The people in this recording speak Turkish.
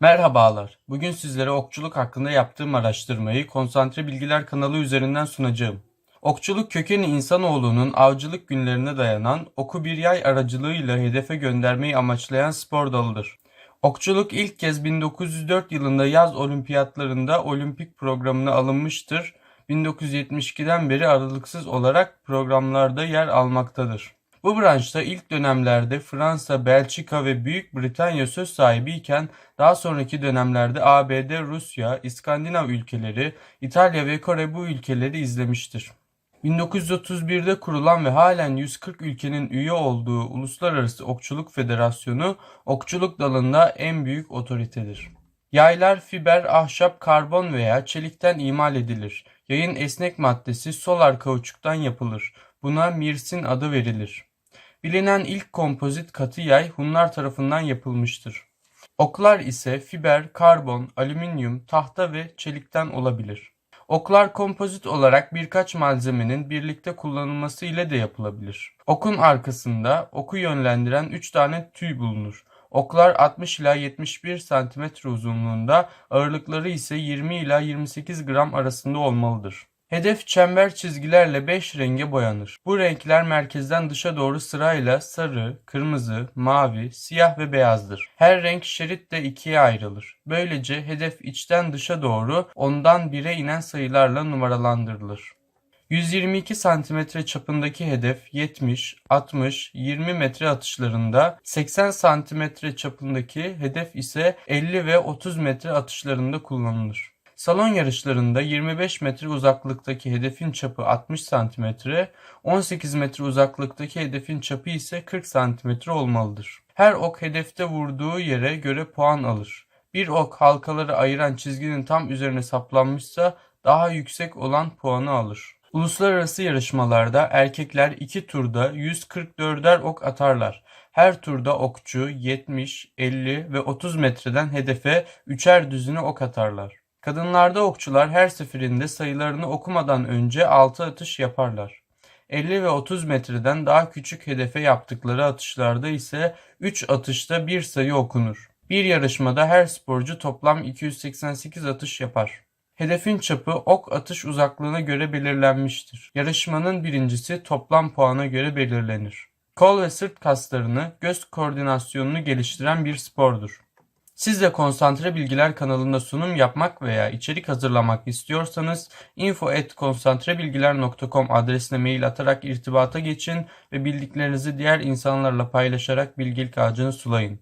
Merhabalar. Bugün sizlere okçuluk hakkında yaptığım araştırmayı Konsantre Bilgiler kanalı üzerinden sunacağım. Okçuluk kökeni insanoğlunun avcılık günlerine dayanan oku bir yay aracılığıyla hedefe göndermeyi amaçlayan spor dalıdır. Okçuluk ilk kez 1904 yılında yaz olimpiyatlarında olimpik programına alınmıştır. 1972'den beri aralıksız olarak programlarda yer almaktadır. Bu branşta ilk dönemlerde Fransa, Belçika ve Büyük Britanya söz sahibi iken daha sonraki dönemlerde ABD, Rusya, İskandinav ülkeleri, İtalya ve Kore bu ülkeleri izlemiştir. 1931'de kurulan ve halen 140 ülkenin üye olduğu Uluslararası Okçuluk Federasyonu, okçuluk dalında en büyük otoritedir. Yaylar fiber, ahşap, karbon veya çelikten imal edilir. Yayın esnek maddesi solar kauçuktan yapılır. Buna mirsin adı verilir. Bilinen ilk kompozit katı yay Hunlar tarafından yapılmıştır. Oklar ise fiber, karbon, alüminyum, tahta ve çelikten olabilir. Oklar kompozit olarak birkaç malzemenin birlikte kullanılması ile de yapılabilir. Okun arkasında oku yönlendiren 3 tane tüy bulunur. Oklar 60 ila 71 cm uzunluğunda, ağırlıkları ise 20 ila 28 gram arasında olmalıdır. Hedef çember çizgilerle 5 renge boyanır. Bu renkler merkezden dışa doğru sırayla sarı, kırmızı, mavi, siyah ve beyazdır. Her renk şerit de ikiye ayrılır. Böylece hedef içten dışa doğru ondan 1'e inen sayılarla numaralandırılır. 122 cm çapındaki hedef 70, 60, 20 metre atışlarında, 80 cm çapındaki hedef ise 50 ve 30 metre atışlarında kullanılır. Salon yarışlarında 25 metre uzaklıktaki hedefin çapı 60 cm, 18 metre uzaklıktaki hedefin çapı ise 40 cm olmalıdır. Her ok hedefte vurduğu yere göre puan alır. Bir ok halkaları ayıran çizginin tam üzerine saplanmışsa daha yüksek olan puanı alır. Uluslararası yarışmalarda erkekler iki turda 144'er ok atarlar. Her turda okçu 70, 50 ve 30 metreden hedefe üçer düzine ok atarlar. Kadınlarda okçular her seferinde sayılarını okumadan önce 6 atış yaparlar. 50 ve 30 metreden daha küçük hedefe yaptıkları atışlarda ise 3 atışta bir sayı okunur. Bir yarışmada her sporcu toplam 288 atış yapar. Hedefin çapı ok atış uzaklığına göre belirlenmiştir. Yarışmanın birincisi toplam puana göre belirlenir. Kol ve sırt kaslarını, göz koordinasyonunu geliştiren bir spordur. Siz de Konsantre Bilgiler kanalında sunum yapmak veya içerik hazırlamak istiyorsanız info@konsantrebilgiler.com adresine mail atarak irtibata geçin ve bildiklerinizi diğer insanlarla paylaşarak bilgilik ağacını sulayın.